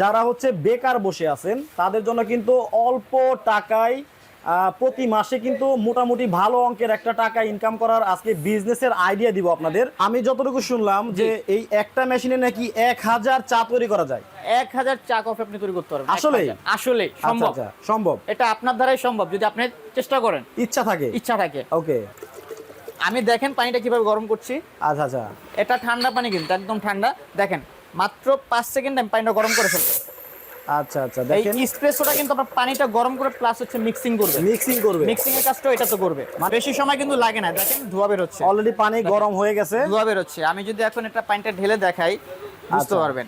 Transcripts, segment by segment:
যারা হচ্ছে বেকার বসে আছেন তাদের জন্য কিন্তু অল্প টাকায় প্রতি মাসে কিন্তু মোটামুটি ভালো অঙ্কের একটা টাকা ইনকাম করার আজকে বিজনেসের আইডিয়া দিব আপনাদের। আমি যতটুকু শুনলাম যে এই একটা মেশিনে নাকি এক হাজার চা তৈরি করা যায়। এক হাজার চা কফি আপনি তৈরি করতে পারবেন। আসলেই? আসলে আচ্ছা সম্ভব। আচ্ছা সম্ভব। এটা আপনার দ্বারাই সম্ভব যদি আপনি চেষ্টা করেন। ইচ্ছা থাকে? ইচ্ছা থাকে। ওকে। আমি দেখেন পানিটা কীভাবে গরম করছি। আচ্ছা আচ্ছা। এটা ঠান্ডা পানি কিন্তু একদম ঠান্ডা। দেখেন মাত্র পাঁচ সেকেন্ড আমি পানিটা গরম করে ফেলব। আচ্ছা আচ্ছা এই দেখেন স্প্রেসোটা কিন্তু আপনার পানিটা গরম করে প্লাস হচ্ছে মিক্সিং করবে। মিক্সিং করবে। মিক্সিং এর কাজটা এটা তো করবে। বেশি সময় কিন্তু লাগে না। দেখেন ধোয়া বের হচ্ছে অলরেডি পানি গরম হয়ে গেছে। ধোয়া বের হচ্ছে আমি যদি এখন একটা পানিটা ঢেলে দেখাই বুঝতে আচ্ছা। পারবেন।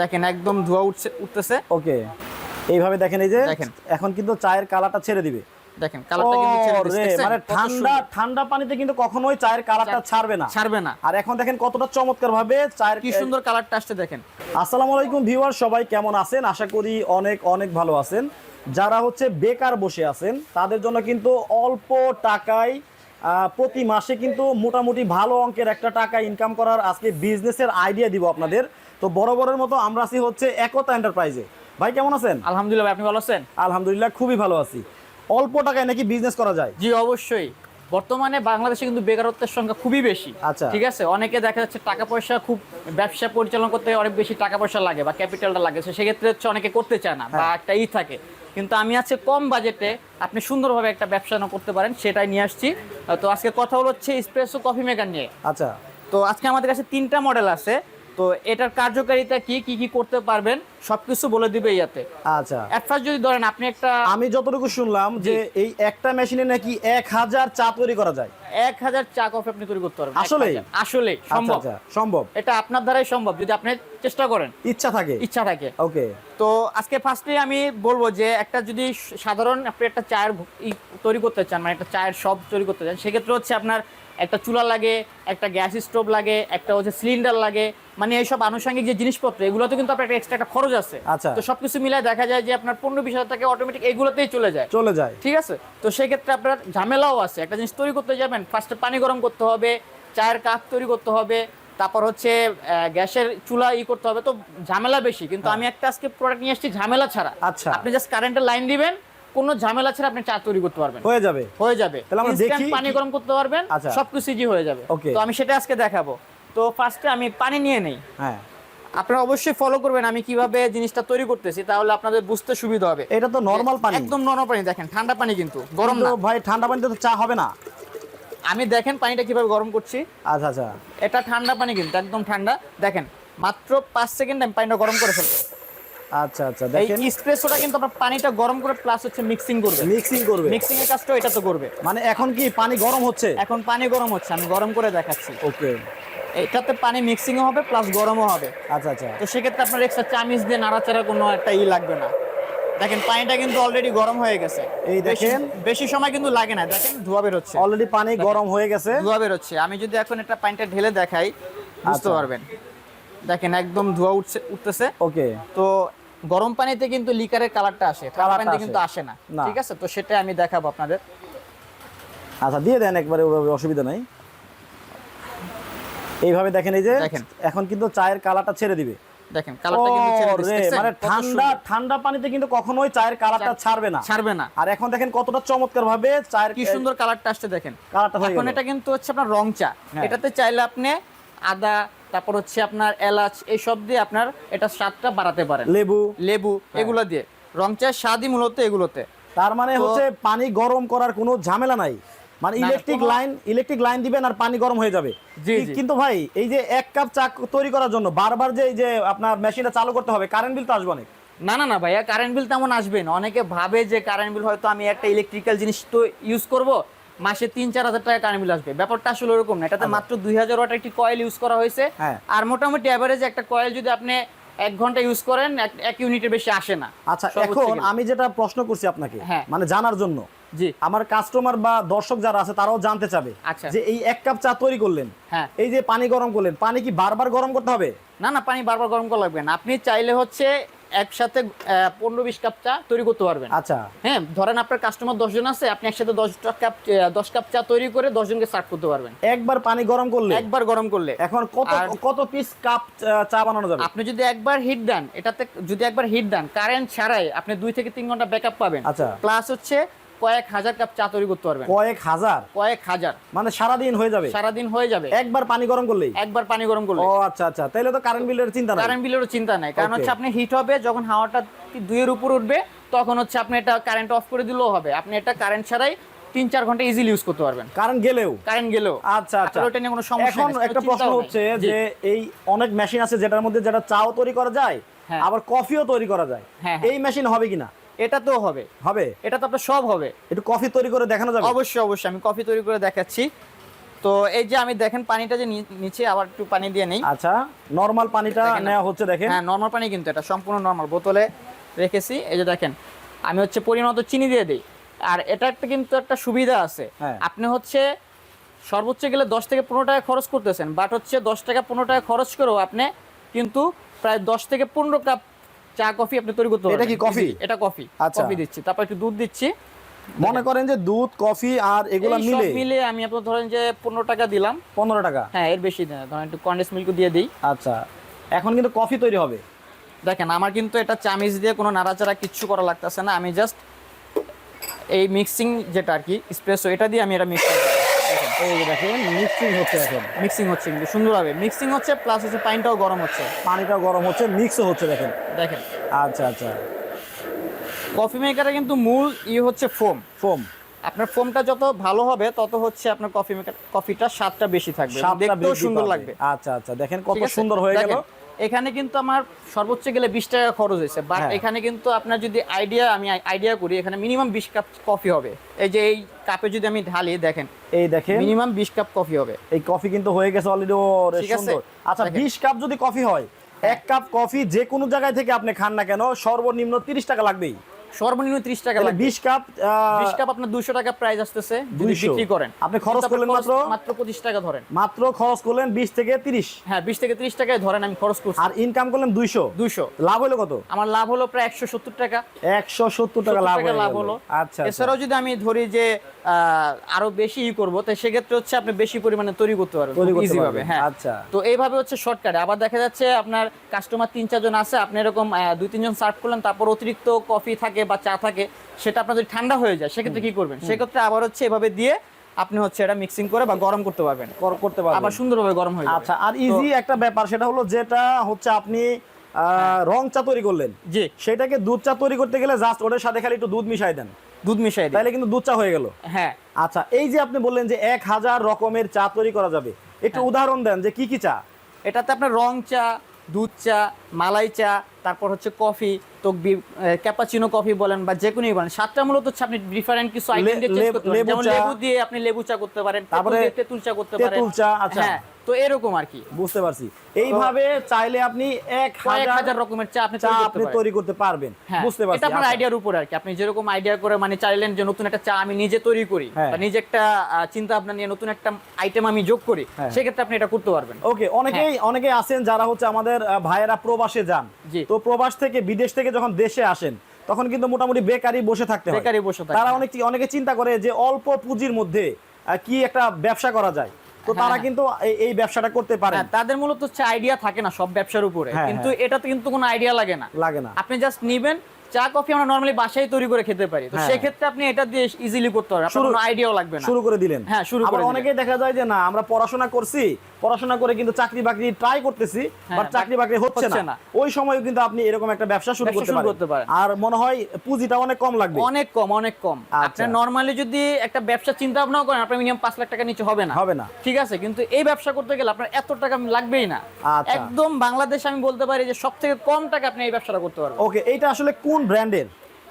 দেখেন একদম ধোয়া উঠছে উঠতেছে। ওকে এইভাবে দেখেন এই যে দেখেন। এখন কিন্তু চায়ের কালারটা ছেড়ে দিবে। দেখেন কালারটা কিন্তু? মানে ঠান্ডা ঠান্ডা পানিতে কিন্তু কখনোই চায়ের কালারটা ছাড়বে না। ছাড়বে না। আর এখন দেখেন কতটা চমৎকার ভাবে চায়ের কি সুন্দর কালারটা আসছে দেখেন। আসসালামু আলাইকুম ভিউয়ার সবাই কেমন আছেন? আশা করি অনেক অনেক ভালো আছেন। যারা হচ্ছে বেকার বসে আছেন তাদের জন্য কিন্তু অল্প টাকায় প্রতি মাসে কিন্তু মোটামুটি ভালো অঙ্কের একটা টাকা ইনকাম করার আজকে বিজনেসের আইডিয়া দিব আপনাদের। তো বড় বড়ের মতো আমরা আছি হচ্ছে একতা এন্টারপ্রাইজে ভাই কেমন আছেন? আলহামদুলিল্লাহ আপনি ভালো আছেন? আলহামদুলিল্লাহ খুবই ভালো আছি। অল্প টাকায় নাকি বিজনেস করা যায়? জি অবশ্যই। বর্তমানে বাংলাদেশে কিন্তু বেকারত্বের সংখ্যা খুবই বেশি। আচ্ছা। ঠিক আছে? অনেকে দেখা যাচ্ছে টাকা পয়সা খুব ব্যবসা পরিচালনা করতে অনেক বেশি টাকা পয়সা লাগে বা ক্যাপিটালটা লাগে। সেক্ষেত্রে হচ্ছে অনেকে করতে চায় না বা হ্যাঁ। একটা ই থাকে। কিন্তু আমি আছে কম বাজেটে আপনি সুন্দরভাবে একটা ব্যবসা না করতে পারেন সেটাই নিয়ে আসছি। তো আজকে কথা হলো হচ্ছে স্প্রেসো কফি মেকার নিয়ে। আচ্ছা। তো আজকে আমাদের কাছে তিনটা মডেল আছে। তো এটার কার্যকারিতা কি কি কি করতে পারবেন সবকিছু বলে দিবে ইয়াতে। আচ্ছা। এট ফার্স্ট যদি ধরেন আপনি একটা আমি যতটুকু শুনলাম যে এই একটা মেশিনে নাকি এক হাজার চা তৈরি করা যায়। এক হাজার চা কফি আপনি তৈরি করতে পারবেন। আসলে আসলে আচ্ছা সম্ভব। আচ্ছা সম্ভব। এটা আপনার দ্বারাই সম্ভব যদি আপনি চেষ্টা করেন। ইচ্ছা থাকে। ইচ্ছা থাকে। ওকে। তো আজকে ফার্স্টে আমি বলব যে একটা যদি সাধারণ আপনি একটা চায়ের তৈরি করতে চান মানে একটা চায়ের শপ তৈরি করতে চান সেক্ষেত্রে হচ্ছে আপনার একটা চুলা লাগে একটা গ্যাস স্টোভ লাগে একটা হচ্ছে সিলিন্ডার লাগে। মানে এইসব আনুষঙ্গিক যে জিনিসপত্র এগুলোতে কিন্তু আপনার একটা এক্সট্রা একটা খরচ আছে। আচ্ছা। তো সবকিছু মিলায় দেখা যায় যে আপনার পনেরো বিশ হাজার টাকা অটোমেটিক এগুলোতেই চলে যায়। চলে যায়। ঠিক আছে? তো সেক্ষেত্রে আপনার ঝামেলাও আছে। একটা জিনিস তৈরি করতে যাবেন ফার্স্টে পানি গরম করতে হবে চায়ের কাপ তৈরি করতে হবে তারপর হচ্ছে গ্যাসের চুলা ই করতে হবে। তো ঝামেলা বেশি কিন্তু আমি একটা আজকে প্রোডাক্ট নিয়ে আসছি ঝামেলা ছাড়া। আচ্ছা। আপনি জাস্ট কারেন্টের লাইন দিবেন কোনো ঝামেলা ছাড়া আপনি চা তৈরি করতে পারবেন। হয়ে যাবে। হয়ে যাবে। তাহলে আমরা দেখি পানি গরম করতে পারবেন আচ্ছা। সবকিছু ইজি হয়ে যাবে। তো আমি সেটা আজকে দেখাবো। তো ফার্স্টে আমি পানি নিয়ে নেই। হ্যাঁ। আপনারা অবশ্যই ফলো করবেন আমি কীভাবে জিনিসটা তৈরি করতেছি তাহলে আপনাদের বুঝতে সুবিধা হবে। এটা তো নর্মাল পানি। একদম নরম পানি দেখেন ঠান্ডা পানি কিন্তু গরম না। ভাই ঠান্ডা পানিতে তো চা হবে না। আমি দেখেন পানিটা কীভাবে গরম করছি। আচ্ছা আচ্ছা। এটা ঠান্ডা পানি কিন্তু একদম ঠান্ডা। দেখেন মাত্র পাঁচ সেকেন্ড আমি পানিটা গরম করে ফেলব। আচ্ছা আচ্ছা দেখেন। স্প্রেসোটা কিন্তু আপনার পানিটা গরম করে প্লাস হচ্ছে মিক্সিং করবে। মিক্সিং করবে। মিক্সিং এর কাজটা এটা তো করবে। মানে এখন কি পানি গরম হচ্ছে? এখন পানি গরম হচ্ছে আমি গরম করে দেখাচ্ছি। ওকে। এটাতে পানি মিক্সিংও হবে প্লাস গরমও হবে। আচ্ছা আচ্ছা। তো সেক্ষেত্রে আপনার এক্সট্রা চামিচ দিয়ে নাড়াচাড়া কোনো একটা ই লাগবে না। দেখেন পানিটা কিন্তু অলরেডি গরম হয়ে গেছে। এই দেখেন। বেশি সময় কিন্তু লাগে না। দেখেন ধোয়া বের হচ্ছে অলরেডি পানি গরম হয়ে গেছে। ধোয়া বের হচ্ছে আমি যদি এখন একটা পানিটা ঢেলে দেখাই বুঝতে আচ্ছা। পারবেন। দেখেন একদম ধোয়া উঠছে উঠতেছে। ওকে। তো গরম পানিতে কিন্তু লিকারের কালারটা আসে ঠান্ডা পানিতে কিন্তু আসে। না। ঠিক আছে? তো সেটা আমি দেখাবো আপনাদের। আচ্ছা দিয়ে দেন একবারে ওভাবে অসুবিধা নাই। এইভাবে দেখেন এই যে এখন কিন্তু চায়ের কালারটা ছেড়ে দিবে। দেখেন কালারটা কিন্তু ছেড়ে দিচ্ছে, মানে ঠান্ডা ঠান্ডা পানিতে কিন্তু কখনোই চায়ের কালারটা ছাড়বে না। ছাড়বে না। আর এখন দেখেন কতটা চমৎকার ভাবে চায়ের কি সুন্দর কালারটা আসছে দেখেন। কালারটা এখন এটা কিন্তু হচ্ছে আপনার রং চা। হ্যাঁ। এটাতে চাইলে আপনি আদা তারপর হচ্ছে আপনার এলাচ এই সব দিয়ে আপনার এটা স্বাদটা বাড়াতে পারেন। লেবু। লেবু হ্যাঁ। এগুলো দিয়ে। রং চা স্বাদই মূলত এগুলোতে। তার মানে হচ্ছে পানি গরম করার কোনো ঝামেলা নাই। মানে ইলেকট্রিক লাইন ইলেকট্রিক লাইন দিবেন আর পানি গরম হয়ে যাবে। কিন্তু ভাই এই যে এক কাপ চা তৈরি করার জন্য বারবার যে এই যে আপনার মেশিনটা চালু করতে হবে কারেন্ট বিল তো আসবে অনেক। না না না ভাইয়া কারেন্ট বিল তেমন আসবে না। অনেকে ভাবে যে কারেন্ট বিল হয়তো আমি একটা ইলেকট্রিক্যাল জিনিস তো ইউজ করব মাসে তিন চার হাজার টাকা কারেন্ট বিল আসবে। ব্যাপারটা আসলে ওরকম না। এটাতে মাত্র দুই হাজার ওয়াট একটি কয়েল ইউজ করা হয়েছে। হ্যাঁ। আর মোটামুটি অ্যাভারেজ একটা কয়েল যদি আপনি এক ঘণ্টা ইউজ করেন এক- এক ইউনিটের বেশি আসে না। আচ্ছা এখন আমি যেটা প্রশ্ন করছি আপনাকে হ্যাঁ। মানে জানার জন্য। জি। আমার কাস্টমার বা দর্শক যারা আছে তারাও জানতে চাবে আচ্ছা। যে এই এক কাপ চা তৈরি করলেন। হ্যাঁ। এই যে পানি গরম করলেন পানি কি বারবার গরম করতে হবে? না না পানি বারবার গরম করা লাগবে না। আপনি চাইলে হচ্ছে একসাথে পনেরো বিশ কাপ চা তৈরি করতে পারবেন। আচ্ছা। হ্যাঁ ধরেন আপনার কাস্টমার দশজন আছে আপনি একসাথে দশ কাপ দশ কাপ চা তৈরি করে দশজনকে সার্ভ করতে পারবেন। একবার পানি গরম করলে? একবার গরম করলে। এখন কত কত পিস কাপ চা বানানো যাবে? আপনি যদি একবার হিট দেন এটাতে যদি একবার হিট দেন কারেন্ট ছাড়াই আপনি দুই থেকে তিন ঘণ্টা ব্যাকআপ পাবেন। আচ্ছা। প্লাস হচ্ছে কয়েক হাজার কাপ চা তৈরি করতে পারবেন। কয়েক হাজার? কয়েক হাজার। মানে সারাদিন হয়ে যাবে? সারাদিন হয়ে যাবে। একবার পানি গরম করলেই? একবার পানি গরম করলে ও আচ্ছা আচ্ছা। তাইলে তো কারেন্ট বিলের চিন্তা নাই। কারেন্ট বিলেরও চিন্তা নাই। কারণ হচ্ছে আপনি হিট হবে যখন হাওয়াটা দুইয়ের উপর উঠবে তখন হচ্ছে আপনি এটা কারেন্ট অফ করে দিলেও হবে। আপনি এটা কারেন্ট ছাড়াই তিন চার ঘণ্টা ইজিলি ইউজ করতে পারবেন। কারেন্ট গেলেও? কারেন্ট গেলেও। আচ্ছা আচ্ছা। ওটা নিয়ে কোনো সমস্যা এখন একটা প্রশ্ন হচ্ছে যে এই অনেক মেশিন আছে যেটার মধ্যে যেটা চাও তৈরি করা যায় হ্যাঁ। আবার কফিও তৈরি করা যায়। হ্যাঁ, হ্যাঁ। এই মেশিন হবে কিনা? এটা তো হবে। হবে? এটা তো আপনার সব হবে। একটু কফি তৈরি করে দেখানো যাবে? অবশ্যই অবশ্যই। আমি কফি তৈরি করে দেখাচ্ছি। তো এই যে আমি দেখেন পানিটা যে নিচে আবার একটু পানি দিয়ে নেই। আচ্ছা নরমাল পানিটা। নেওয়া হচ্ছে দেখেন। হ্যাঁ নর্মাল পানি কিন্তু এটা সম্পূর্ণ নর্মাল বোতলে রেখেছি। এই যে দেখেন আমি হচ্ছে পরিমাণ চিনি দিয়ে দিই। আর এটা একটা কিন্তু একটা সুবিধা আছে। হ্যাঁ। আপনি হচ্ছে সর্বোচ্চ গেলে দশ থেকে পনেরো টাকা খরচ করতেছেন বাট হচ্ছে দশ টাকা পনেরো টাকা খরচ করেও আপনি কিন্তু প্রায় দশ থেকে পনেরো কাপ চা কফি আপনি তৈরি করতে এটা কি কফি? এটা কফি। আচ্ছা। কফি দিচ্ছি। তারপর একটু দুধ দিচ্ছি। মনে করেন যে দুধ কফি আর এগুলা মিলে? মিলে আমি আপনার ধরেন যে পনেরো টাকা দিলাম। পনেরো টাকা? হ্যাঁ এর বেশি না। ধরেন একটু কন্ডেন্স মিল্ক দিয়ে দিই। আচ্ছা। এখন কিন্তু কফি তৈরি হবে। দেখেন আমার কিন্তু এটা চামিচ দিয়ে কোনো নাড়াচাড়া কিচ্ছু করা লাগতেছে না। আমি জাস্ট এই মিক্সিং যেটা আর কি স্প্রেসো এটা দিয়ে আমি এটা মিক্স এই যে দেখেন মিক্সিং হচ্ছে এখন। মিক্সিং হচ্ছে কিন্তু সুন্দরভাবে মিক্সিং হচ্ছে প্লাস হচ্ছে পানিটাও গরম হচ্ছে। পানিটাও গরম হচ্ছে মিক্সও হচ্ছে দেখেন। দেখেন। আচ্ছা আচ্ছা। কফি মেকারে কিন্তু মূল ই হচ্ছে ফোম ফোম আপনার ফোমটা যত ভালো হবে তত হচ্ছে আপনার কফি মেকার কফিটা স্বাদটা বেশি থাকবে। দেখতেও সুন্দর লাগবে। আচ্ছা আচ্ছা। দেখেন কত সুন্দর হয়ে গেল। এখানে কিন্তু আমার সর্বোচ্চ গেলে বিশ টাকা খরচ হয়েছে। বাট হ্যাঁ। এখানে কিন্তু আপনার যদি আইডিয়া আমি আইডিয়া করি এখানে মিনিমাম বিশ কাপ কফি হবে। এই যে এই কাপে যদি আমি ঢালি দেখেন এই দেখেন। মিনিমাম বিশ কাপ কফি হবে। এই কফি কিন্তু হয়ে গেছে অলরেডি ও ঠিক আছে? আচ্ছা বিশ কাপ যদি কফি হয় এক কাপ কফি যে কোনো জায়গায় থেকে আপনি খান না কেন সর্বনিম্ন তিরিশ টাকা লাগবেই। সর্বনিম্ন ত্রিশ টাকা লাগবে। বিশ কাপ আহ, বিশ কাপ আপনার টাকা প্রাইস আসতেছে যদি বিক্রি করেন। আপনি খরচ করলেন মাত্র? মাত্র পঁচিশ টাকা ধরেন। মাত্র খরচ করলেন বিশ থেকে তিরিশ। হ্যাঁ বিশ থেকে ত্রিশ টাকায় ধরেন আমি খরচ করছি। আর ইনকাম করলেন লাভ হলো কত? আমার লাভ হলো প্রায় একশো সত্তর টাকা। একশো সত্তর টাকা লাভ লাভ হলো। আচ্ছা আচ্ছা। এছাড়াও যদি আমি ধরি যে আরও বেশি ই করব তো সেক্ষেত্রে হচ্ছে আপনি বেশি পরিমাণে তৈরি করতে পারবেন ইজি ভাবে। হ্যাঁ। আচ্ছা। তো এইভাবে হচ্ছে শর্টকাটে আবার দেখা যাচ্ছে আপনার কাস্টমার তিন চারজন আছে আপনি এরকম দুই তিনজন সার্ভ করলেন তারপর অতিরিক্ত কফি থাকে বা চা থাকে সেটা আপনার যদি ঠান্ডা হয়ে যায় সেক্ষেত্রে কি করবেন? সেক্ষেত্রে আবার হচ্ছে এভাবে দিয়ে আপনি হচ্ছে এটা মিক্সিং করে বা গরম করতে পারবেন। কর- করতে পারবেন। আবার সুন্দরভাবে গরম হয়ে আচ্ছা আর ইজি একটা ব্যাপার সেটা হলো যেটা হচ্ছে আপনি আহ, রং চা তৈরি করলেন। জি। সেটাকে দুধ চা তৈরি করতে গেলে জাস্ট ওটার সাথে খালি একটু দুধ মিশাই দেন। দুধ মিশাই তাহলে কিন্তু দুধ চা হয়ে গেল। হ্যাঁ। আচ্ছা এই যে আপনি বললেন যে এক হাজার রকমের চা তৈরি করা যাবে একটু হ্যাঁ। উদাহরণ দেন যে কি কি চা? এটাতে আপনার রং চা দুধ চা মালাই চা তারপর হচ্ছে কফি তো ক্যাপাচিনো কফি বলেন বা যে কোনোই বলেন সাতটা মূলত হচ্ছে আপনি ডিফারেন্ট কিছু আইটেম দিয়ে চেঞ্জ লেবু- করতে পারেন। যেমন লেবু দিয়ে আপনি লেবু চা করতে পারেন তেঁতুল তারপরে তেঁতুল চা করতে পারেন। তেঁতুল চা, আচ্ছা। তো এরকম আর কি। বুঝতে পারছি। এইভাবে চাইলে আপনি এক হাজার রকমের চা আপনি চা তৈরি করতে আপনি তৈরি করতে পারবেন। হ্যাঁ বুঝতে পারছি এটা আপনার আচ্ছা। আইডিয়ার উপর আর কি। আপনি যেরকম আইডিয়া করে মানে চাইলেন যে নতুন একটা চা আমি নিজে তৈরি করি হ্যাঁ। নিজে একটা চিন্তা ভাবনা নিয়ে নতুন একটা আইটেম আমি যোগ করি হ্যাঁ। সেক্ষেত্রে আপনি এটা করতে পারবেন। ওকে অনেকেই অনেকেই আছেন যারা হচ্ছে আমাদের ভাইয়েরা প্রবাসে যান। তো প্রবাস থেকে বিদেশ থেকে যখন দেশে আসেন তখন কিন্তু মোটামুটি বেকারি বসে থাকতে হয়। বেকারি বসে থাকে তারা অনেক অনেকে চিন্তা করে যে অল্প পুঁজির মধ্যে কি একটা ব্যবসা করা যায়। তো হ্যাঁ, তারা হ্যাঁ। কিন্তু এই- ব্যবসাটা করতে পারে হ্যাঁ, তাদের মূলত হচ্ছে আইডিয়া থাকে না সব ব্যবসার উপরে কিন্তু। এটাতে কিন্তু কোনো আইডিয়া লাগে না লাগে না আপনি জাস্ট নিবেন চা কফি আমরা নরমালি বাসায় তৈরি করে খেতে পারি। তো হ্যাঁ। সেক্ষেত্রে আপনি এটা দিয়ে ইজিলি করতে পারবেন। আপনার কোনো আইডিয়াও লাগবে না। শুরু করে দিলেন। হ্যাঁ, শুরু করে। অনেকেই দেখা যায় যে না আমরা পড়াশোনা করছি পড়াশোনা করে কিন্তু চাকরি বাকরি ট্রাই করতেছি হ্যাঁ, বাট চাকরি বাকরি হচ্ছে না। ওই সময় কিন্তু আপনি এরকম একটা ব্যবসা শুরু করতে পারেন। পারেন। আর মনে হয় পুঁজিটা অনেক কম লাগবে। অনেক কম অনেক কম। আচ্ছা। আপনি নরমালি যদি একটা ব্যবসা চিন্তা ভাবনাও করেন আপনার মিনিমাম পাঁচ লাখ টাকা নিচে হবে না। হবে না। ঠিক আছে? কিন্তু এই ব্যবসা করতে গেলে আপনার এত টাকা লাগবেই না। আচ্ছা। একদম বাংলাদেশ আমি বলতে পারি যে সব থেকে কম টাকা আপনি এই ব্যবসাটা করতে পারবেন। ওকে এইটা আসলে কোন ব্র্যান্ডের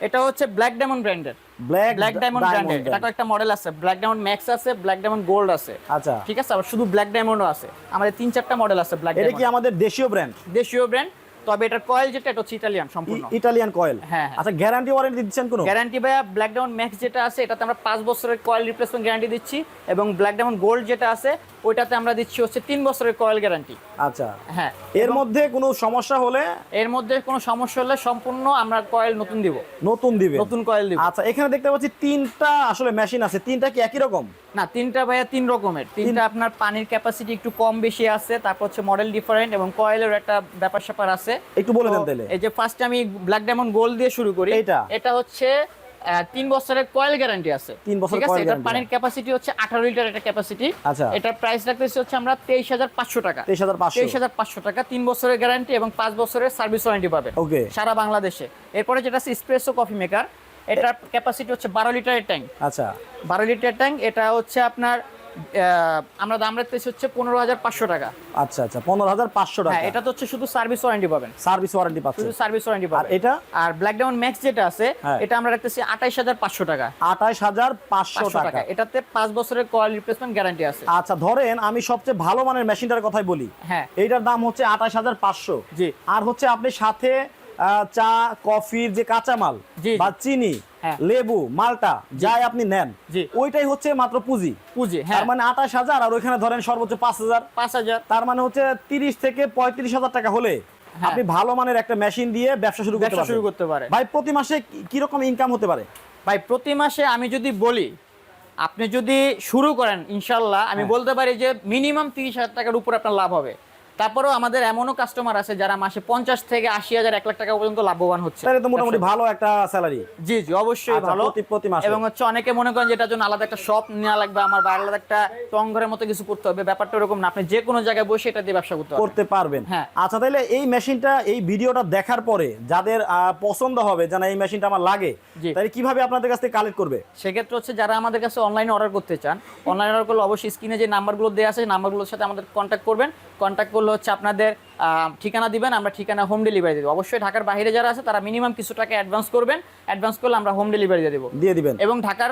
এটা হচ্ছে ব্ল্যাক ডায়মন্ড ব্র্যান্ডের ব্ল্যাক ব্ল্যাক ডায়মন্ড ব্র্যান্ডের এটা একটা মডেল আছে। ব্ল্যাক ডায়মন্ড ম্যাক্স আছে ব্ল্যাক ডায়মন্ড গোল্ড আছে। আচ্ছা। ঠিক আছে? আবার শুধু ব্ল্যাক ডায়মন্ডও আছে। আমাদের তিন চারটা মডেল আছে ব্ল্যাক এটা কি আমাদের দেশীয় ব্র্যান্ড দেশীয় ব্র্যান্ড তবে এটার কয়েল যেটা এটা হচ্ছে ইটালিয়ান সম্পূর্ণ। ইটালিয়ান কয়েল হ্যাঁ, হ্যাঁ। আচ্ছা গ্যারান্টি ওয়ারেন্টি দিচ্ছেন কোনো? গ্যারান্টি ভাইয়া ব্ল্যাক ম্যাক্স যেটা আছে এটাতে আমরা পাঁচ বছরের কয়েল রিপ্লেসমেন্ট গ্যারান্টি দিচ্ছি এবং ব্ল্যাক গোল্ড যেটা আছে ওইটাতে আমরা দিচ্ছি হচ্ছে তিন বছরের কয়েল গ্যারান্টি আচ্ছা। হ্যাঁ। এর মধ্যে কোনো সমস্যা হলে? এর মধ্যে কোনো সমস্যা হলে সম্পূর্ণ আমরা কয়েল নতুন দিব। নতুন দিবে নতুন কয়েল দিব। আচ্ছা এখানে দেখতে পাচ্ছি তিনটা আসলে মেশিন আছে। তিনটা কি একই রকম? না তিনটা ভাইয়া তিন রকমের। তিনটা আপনার পানির ক্যাপাসিটি একটু কম বেশি আছে তারপর হচ্ছে মডেল ডিফারেন্ট এবং কয়েলের একটা ব্যাপার স্যাপার আছে। একটু বলে দেন তাহলে এই যে ফার্স্ট আমি ব্ল্যাক ডায়মন্ড গোল্ড দিয়ে শুরু করি। এইটা? এটা হচ্ছে তিন বছরের কয়েল গ্যারান্টি আছে। তিন বছর ঠিক আছে? এটার পানির ক্যাপাসিটি হচ্ছে আঠারো লিটার এটা ক্যাপাসিটি আচ্ছা। এটার প্রাইস রাখতেছি হচ্ছে আমরা তেইশ হাজার পাঁচশো টাকা। তেইশ হাজার পাঁচশো। তেইশ হাজার পাঁচশো টাকা তিন বছরের গ্যারান্টি এবং পাঁচ বছরের সার্ভিস ওয়ারেন্টি পাবেন ওকে। সারা বাংলাদেশে। এরপরে যেটা আছে স্প্রেসো কফি মেকার এটার ক্যাপাসিটি হচ্ছে বারো লিটারের ট্যাঙ্ক আচ্ছা। বারো লিটার ট্যাঙ্ক এটা হচ্ছে আপনার আমরা দাম রাখতেছি হচ্ছে পনেরো হাজার পাঁচশো টাকা। আচ্ছা আচ্ছা পনেরো হাজার পাঁচশো টাকা। হ্যাঁ এটা তো হচ্ছে শুধু সার্ভিস ওয়ারেন্টি পাবেন। সার্ভিস ওয়ারেন্টি পাচ্ছে শুধু সার্ভিস ওয়ারেন্টি আর পাবেন এটা? আর ব্ল্যাক ডায়মন্ড ম্যাক্স যেটা আছে হ্যাঁ। এটা আমরা রাখতেছি আঠাইশ হাজার পাঁচশো টাকা। আঠাশ হাজার পাঁচশো টাকা। টাকা। এটাতে পাঁচ বছরের কয়েল রিপ্লেসমেন্ট গ্যারান্টি আছে। আচ্ছা ধরেন আমি সবচেয়ে ভালো মানের মেশিনটার কথাই বলি। হ্যাঁ। এইটার দাম হচ্ছে আঠাশ হাজার পাঁচশো। জি। আর হচ্ছে আপনি সাথে চা কফির যে কাঁচামাল। বা চিনি। লেবু মালটা যাই আপনি নেন। ওইটাই হচ্ছে মাত্র পুঁজি। পুঁজি হ্যাঁ। তার মানে আঠাশ হাজার আর ওইখানে ধরেন সর্বোচ্চ পাঁচ হাজার। পাঁচ হাজার। তার মানে হচ্ছে তিরিশ থেকে পঁয়ত্রিশ হাজার টাকা হলে হ্যাঁ। আপনি ভালো মানের একটা মেশিন দিয়ে ব্যবসা শুরু করতে শুরু করতে পারে। ভাই প্রতি মাসে কি- কীরকম ইনকাম হতে পারে? ভাই প্রতি মাসে আমি যদি বলি আপনি যদি শুরু করেন ইনশাল্লাহ আমি হ্যাঁ। বলতে পারি যে মিনিমাম তিরিশ হাজার টাকার উপর আপনার লাভ হবে। তারপরেও আমাদের এমনও কাস্টমার আছে যারা মাসে পঞ্চাশ থেকে আশি হাজার এক লাখ টাকা পর্যন্ত লাভবান হচ্ছে। তাহলে তো মোটামুটি ভালো একটা স্যালারি জি জি অবশ্যই আচ্ছা, ভালো। প্রতি- মাসে। এবং হচ্ছে অনেকে মনে করেন যে এটার জন্য আলাদা একটা শপ নেওয়া লাগবে আমার বা আলাদা একটা টং ঘরের মতো কিছু করতে হবে। ব্যাপারটা এরকম না আপনি যে কোনো জায়গায় বসে এটা দিয়ে ব্যবসা করতে করতে পারবেন। হ্যাঁ। আচ্ছা তাহলে এই মেশিনটা এই ভিডিওটা দেখার পরে যাদের পছন্দ হবে যেন এই মেশিনটা আমার লাগে। তাহলে কীভাবে আপনাদের কাছ থেকে কালেক্ট করবে? সেক্ষেত্রে হচ্ছে যারা আমাদের কাছে অনলাইনে অর্ডার করতে চান অনলাইনে অর্ডার করলে অবশ্যই স্ক্রিনে যে নাম্বারগুলো দেওয়া আছে নাম্বারগুলোর সাথে আমাদের কন্ট্যাক্ট করবেন। কন্ট্যাক্ট করলে হচ্ছে আপনাদের ঠিকানা দিবেন আমরা ঠিকানা হোম ডেলিভারি দেবো। অবশ্যই ঢাকার বাইরে যারা আছে তারা মিনিমাম কিছু টাকা অ্যাডভান্স করবেন। অ্যাডভান্স করলে আমরা হোম ডেলিভারি দিয়ে দেবো। দিয়ে দিবেন। এবং ঢাকার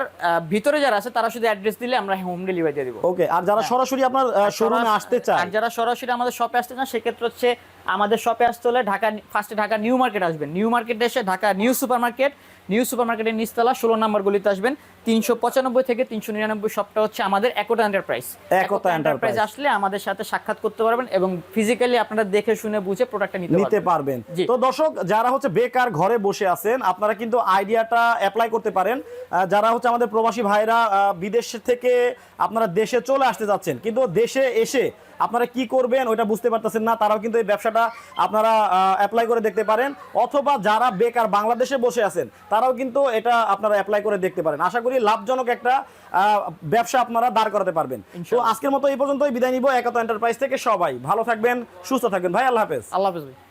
ভিতরে যারা আছে তারা শুধু অ্যাড্রেস দিলে আমরা হোম ডেলিভারি দিয়ে দেবো। ওকে আর যারা সরাসরি আপনার শোরুমে আসতে চায়। আর যারা সরাসরি আমাদের শপে আসতে চান সেক্ষেত্রে হচ্ছে আমাদের শপে আসতে হলে ঢাকা ফার্স্টে ঢাকা নিউ মার্কেট আসবেন। নিউ মার্কেটে এসে Dhaka new super market new super মার্কেটের নিচতলা ষোলো নম্বর গলিতে আসবেন। তিনশো পঁচানব্বই থেকে তিনশো নিরানব্বই শপটা হচ্ছে আমাদের একতা এন্টারপ্রাইজ একতা এন্টারপ্রাইজ আসলে আমাদের সাথে সাক্ষাৎ করতে পারবেন এবং ফিজিক্যালি আপনারা দেখে শুনে বুঝে প্রোডাক্টটা নিতে নিতে পারবেন। তো দর্শক যারা হচ্ছে বেকার ঘরে বসে আছেন আপনারা কিন্তু আইডিয়াটা অ্যাপ্লাই করতে পারেন। যারা হচ্ছে আমাদের প্রবাসী ভাইরা বিদেশ থেকে আপনারা দেশে চলে আসতে যাচ্ছেন কিন্তু দেশে এসে আপনারা কি করবেন ওইটা বুঝতে পারতেছেন না তারাও কিন্তু এই ব্যবসাটা আপনারা অ্যাপ্লাই করে দেখতে পারেন। অথবা যারা বেকার বাংলাদেশে বসে আছেন তারাও কিন্তু এটা আপনারা অ্যাপ্লাই করে দেখতে পারেন। আশা করি লাভজনক একটা আহ, ব্যবসা আপনারা দাঁড় করাতে পারবেন। তো আজকের মতো এই পর্যন্তই বিদায় নিব একতা এন্টারপ্রাইজ থেকে সবাই। ভালো থাকবেন সুস্থ থাকবেন। ভাই আল্লাহ হাফেজ। আল্লাহ হাফেজ ভাই।